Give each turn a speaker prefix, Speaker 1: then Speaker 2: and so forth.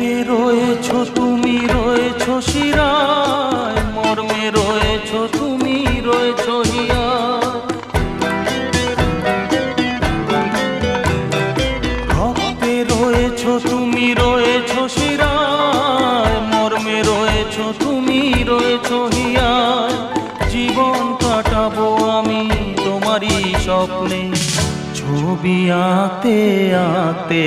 Speaker 1: মর্মে রয়েছ, তুমি রয়েছ শিরায়। মর্মে রয়েছ, তুমি রয়েছ হিয়ায় জীবন কাটাবো আমি তোমারই স্বপ্নে। ছবি আঁতে আঁতে